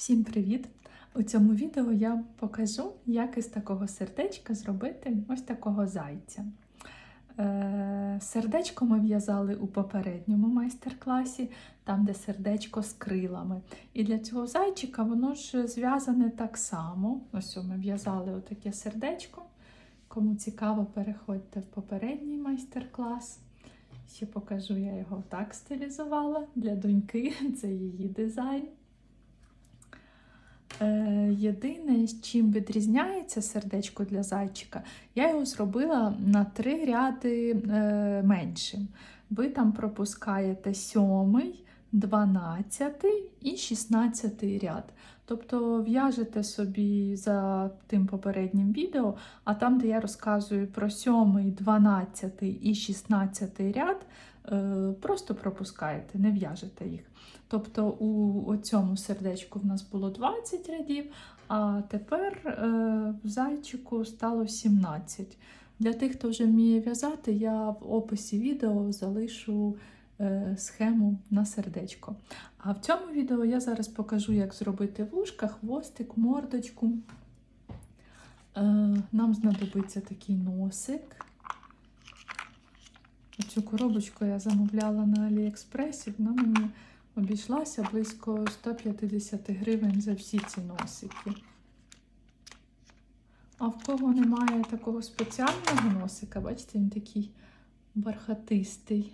Всім привіт! У цьому відео я покажу, як із такого сердечка зробити ось такого зайця. Е, Сердечко ми в'язали у попередньому майстер-класі, там, де сердечко з крилами. І для цього зайчика воно ж зв'язане так само. Ось ми в'язали отаке сердечко. Кому цікаво, переходьте в попередній майстер-клас. Ще покажу, я його так стилізувала для доньки, це її дизайн. Е, Єдине, з чим відрізняється сердечко для зайчика, я його зробила на три ряди е, меншим. Ви там пропускаєте сьомий, 12 і 16 ряд. Тобто в'яжете собі за тим попереднім відео, а там, де я розказую про 7, 12 і 16 ряд, просто пропускаєте, не в'яжете їх. Тобто у цьому сердечку в нас було 20 рядів, а тепер е, в зайчику стало 17. Для тих, хто вже вміє в'язати, я в описі відео залишу е, схему на сердечко. А в цьому відео я зараз покажу, як зробити вушка, хвостик, мордочку. Е, нам знадобиться такий носик. Цю коробочку я замовляла на Аліекспресі, вона мені обійшлася близько 150 гривень за всі ці носики. А в кого немає такого спеціального носика, бачите, він такий бархатистий,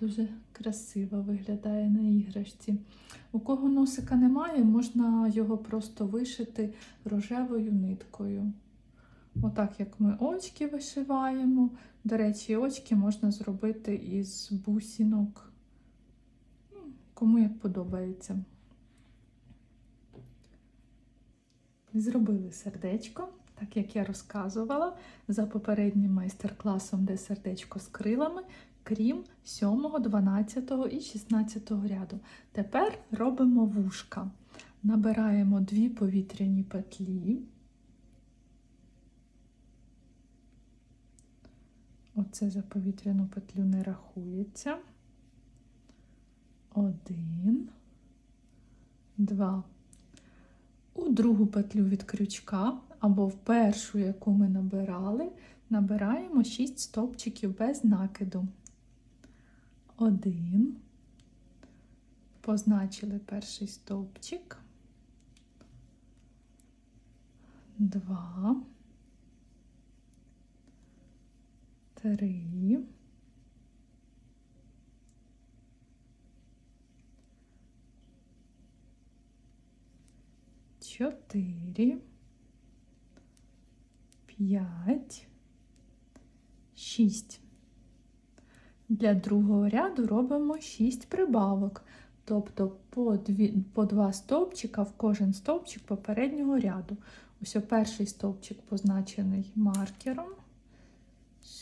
дуже красиво виглядає на іграшці. У кого носика немає, можна його просто вишити рожевою ниткою. Отак, як ми очки вишиваємо. До речі, очки можна зробити із бусинок. Кому як подобається. Зробили сердечко, так як я розказувала за попереднім майстер-класом, де сердечко з крилами, крім 7, 12 і 16 ряду. Тепер робимо вушка. Набираємо дві повітряні петлі. Оце за повітряну петлю не рахується. Один, два. У другу петлю від крючка, або в першу, яку ми набирали, набираємо 6 стовпчиків без накиду. Один. Позначили перший стовпчик. Два. Три. Чотири, п'ять, шість. Для другого ряду робимо 6 прибавок, тобто по, дві, по два стовпчика в кожен стовпчик попереднього ряду. Ось перший стовпчик позначений маркером.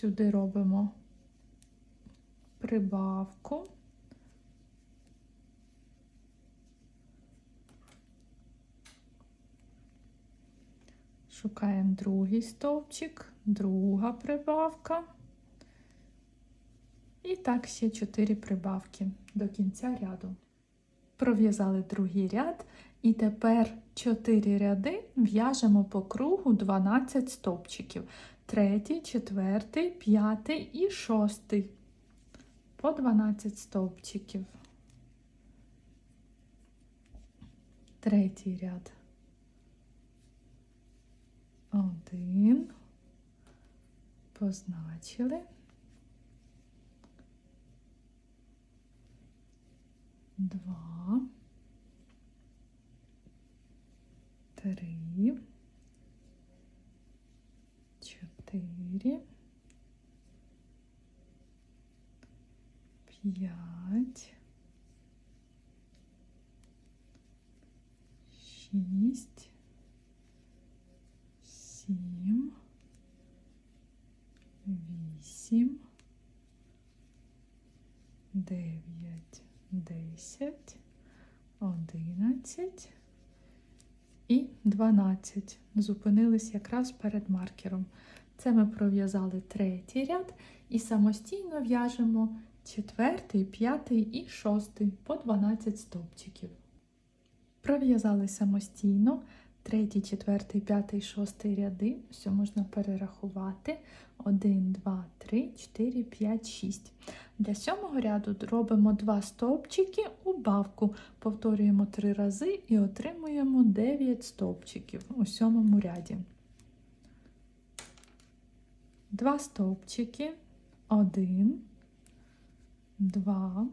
Сюди робимо прибавку. Шукаємо другий стовпчик, друга прибавка. І так ще 4 прибавки до кінця ряду. Пров'язали другий ряд, і тепер 4 ряди в'яжемо по кругу 12 стовпчиків. Третій, четвертий, п'ятий і шостий. По 12 стовпчиків. Третій ряд. Один. Позначили. Два. Три. Чотири. П'ять. Шість. Сім. Вісім. Дев'ять. Десять. Одинадцять. І 12. Зупинились якраз перед маркером. Це ми пров'язали третій ряд і самостійно в'яжемо четвертий, п'ятий і шостий по 12 стовпчиків. Пров'язали самостійно третій, четвертий, п'ятий, шостий ряди. Все можна перерахувати. 1, 2, 3, 4, 5, 6. Для сьомого ряду робимо два стовпчики у бавку. Повторюємо три рази і отримуємо 9 стовпчиків у сьомому ряді. Два стовпчики. Один, два.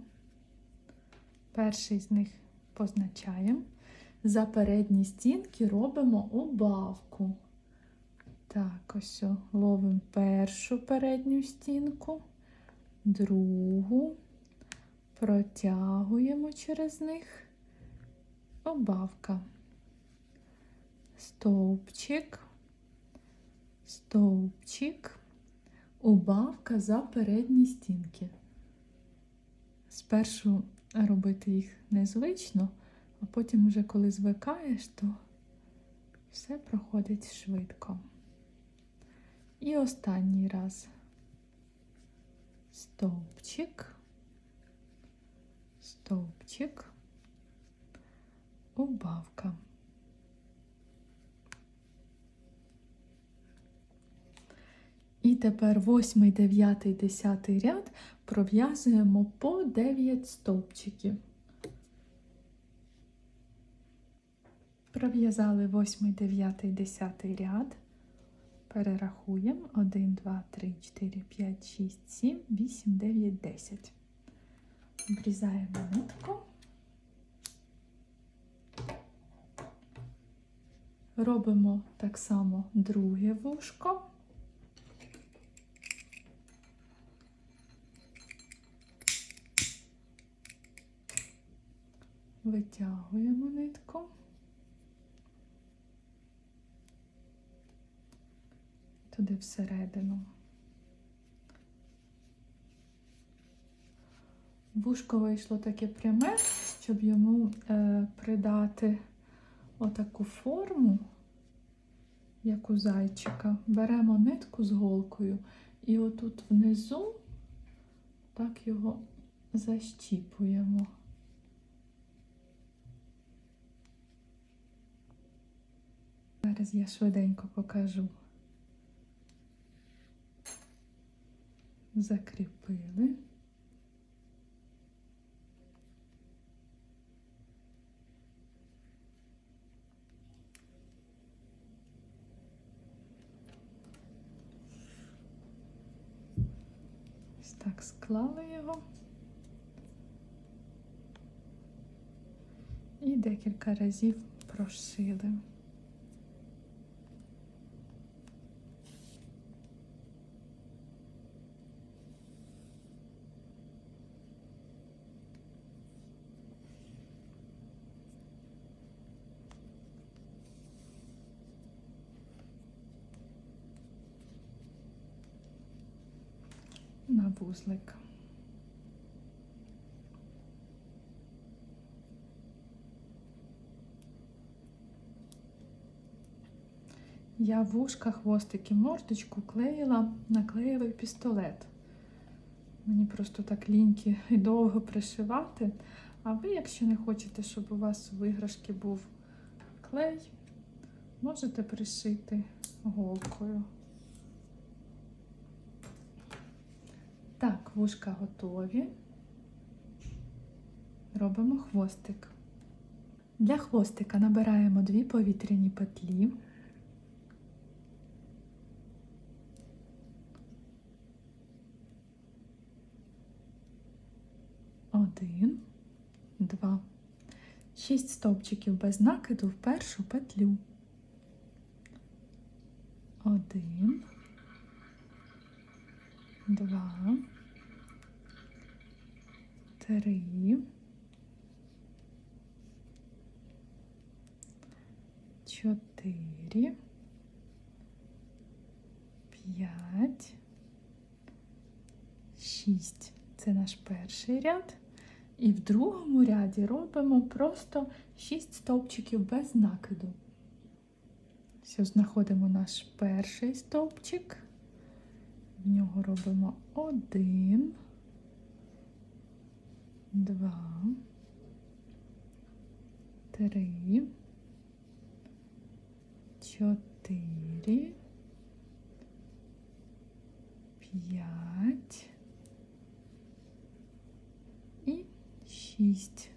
Перший з них позначаємо. За передні стінки робимо убавку. Так, ось ловимо першу передню стінку, другу, протягуємо через них. Убавка. Стовпчик, стовпчик, убавка за передні стінки. Спершу робити їх незвично, а потім, уже коли звикаєш, то все проходить швидко. І останній раз стовпчик, стовпчик, убавка. І тепер 8, 9, 10 ряд пров'язуємо по 9 стовпчиків. Пров'язали 8, 9, 10 ряд. Перерахуємо 1, 2, 3, 4, 5, 6, 7, 8, 9, 10. Обрізаємо нитку. Робимо так само друге вушко. Витягуємо нитку. Туди всередину. Вушко вийшло таке пряме, щоб йому е, придати отаку форму, як у зайчика. Беремо нитку з голкою і отут внизу так його защіпуємо. Зараз я швиденько покажу. Закріпили. Ось так склали його. І декілька разів прошили. на вузлик. Я в ушка, хвостики, мордочку клеїла на клеєвий пістолет. Мені просто так ліньки і довго пришивати. А ви, якщо не хочете, щоб у вас у виграшки був клей, можете пришити голкою. Так, вушка готові. Робимо хвостик. Для хвостика набираємо дві повітряні петлі. Один, два. Шість стовпчиків без накиду в першу петлю. Один, два, три, чотири, п'ять, шість. Це наш перший ряд. І в другому ряді робимо просто 6 стовпчиків без накиду. Все, знаходимо наш перший стовпчик. В нього робимо один, два, три, чотири, п'ять і шість.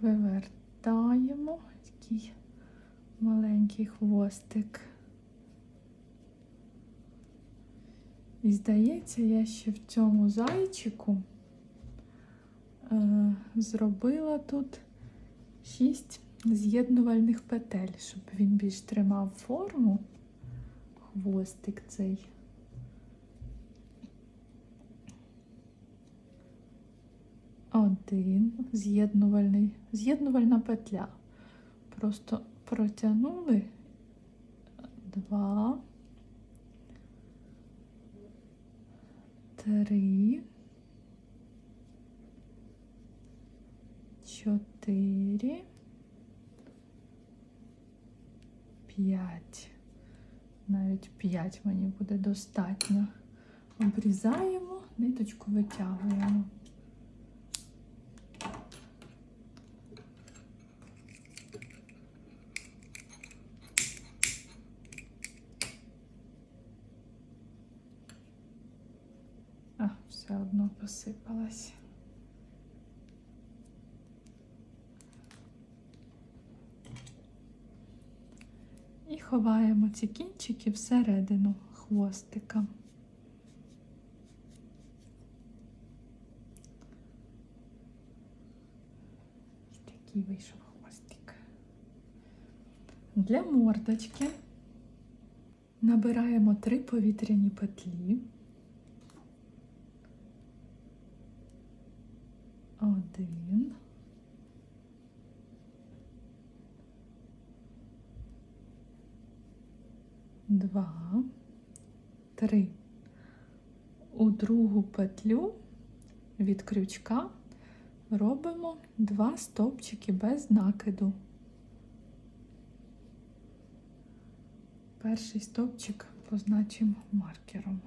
Вивертаємо такий маленький хвостик. І здається, я ще в цьому зайчику е, зробила тут шість з'єднувальних петель, щоб він більш тримав форму. Хвостик цей. Один з'єднувальний, з'єднувальна петля. Просто протягнули два, три, чотири, п'ять. Навіть п'ять мені буде достатньо. Обрізаємо, ниточку витягуємо. А, все одно посипалась. І ховаємо ці кінчики всередину хвостика. Ось такий вийшов хвостик. Для мордочки набираємо три повітряні петлі. Один. Два, три. У другу петлю від крючка робимо два стовпчики без накиду. Перший стовпчик позначимо маркером.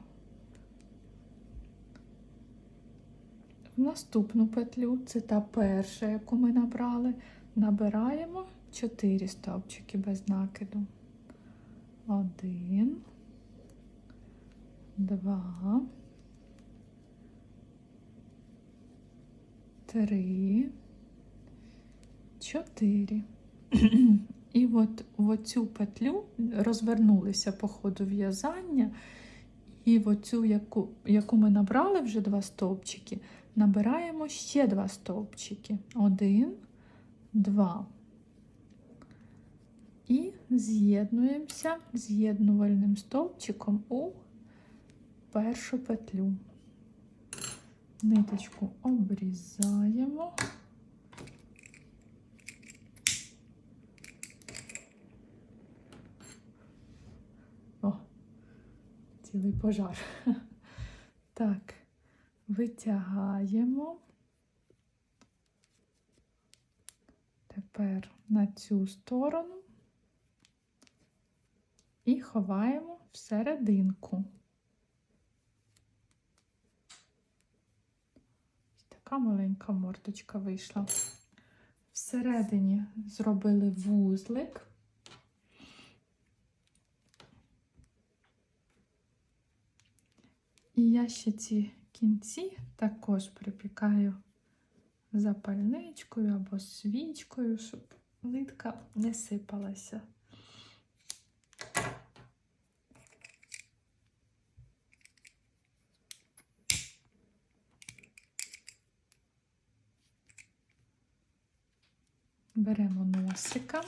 В наступну петлю, це та перша, яку ми набрали, набираємо 4 стовпчики без накиду. Один, два, три, чотири. І от в оцю петлю розвернулися по ходу в'язання, і в оцю, яку, яку ми набрали вже два стовпчики, набираємо ще два стовпчики. Один, два. І з'єднуємося з'єднувальним стовпчиком у першу петлю. Ниточку обрізаємо. О, цілий пожар. Так, витягаємо. Тепер на цю сторону і ховаємо всерединку. Ось така маленька морточка вийшла. Всередині зробили вузлик. І я ще ці кінці також припікаю запальничкою або свічкою, щоб нитка не сипалася. Беремо носика.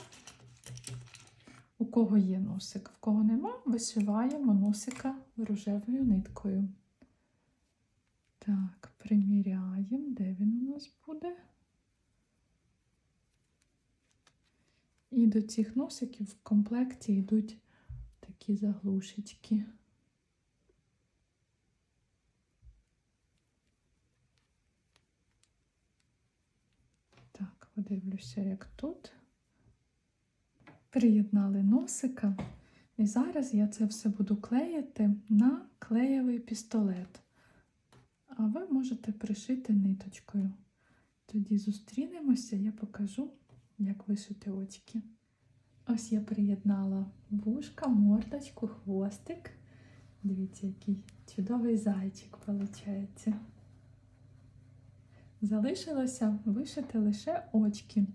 У кого є носик, в кого нема, вишиваємо носика рожевою ниткою. Так, приміряємо, де він у нас буде. І до цих носиків в комплекті йдуть такі заглушечки. Так, подивлюся, як тут. Приєднали носика. І зараз я це все буду клеїти на клеєвий пістолет. А ви можете пришити ниточкою. Тоді зустрінемося, я покажу, як вишити очки. Ось я приєднала вушка, мордочку, хвостик. Дивіться, який чудовий зайчик виходить. Залишилося вишити лише очки.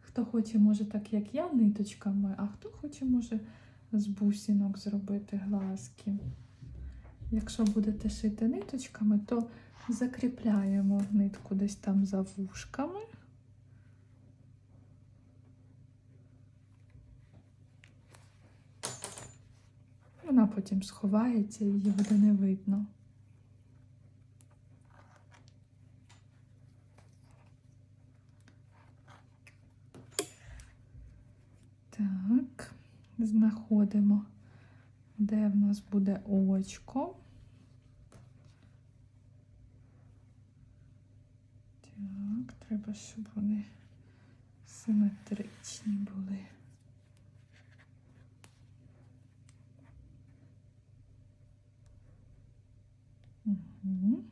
Хто хоче, може, так як я, ниточками, а хто хоче, може з бусинок зробити глазки. Якщо будете шити ниточками, то закріпляємо нитку десь там за вушками. Вона потім сховається її буде не видно. Так, знаходимо, де в нас буде очко. Так, треба, щоб вони симетричні були. Угу.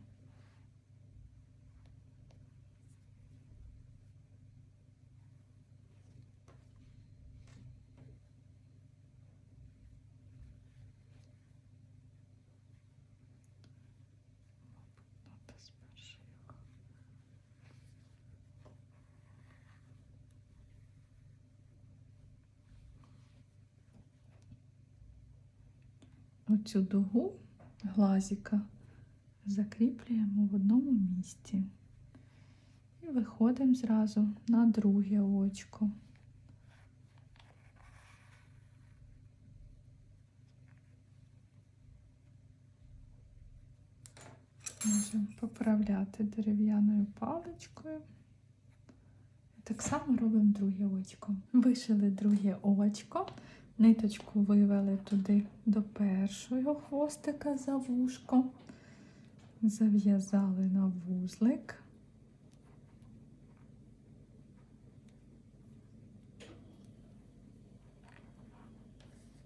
Надо спершу його. Оцю дугу глазика закріплюємо в одному місці і виходимо зразу на друге очко. Можемо поправляти дерев'яною паличкою. Так само робимо друге очко. Вишили друге очко, ниточку вивели туди до першого хвостика за вушко, зав'язали на вузлик.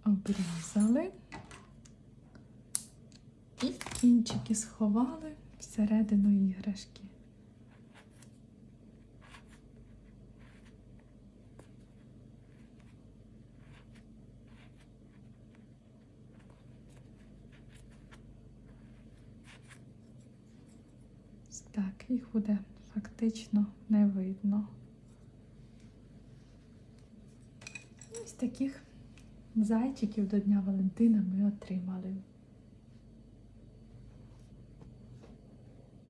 Обрізали і кінчики сховали всередину іграшки. Ось Так, їх буде фактично не видно. Ось таких зайчиків до Дня Валентина ми отримали.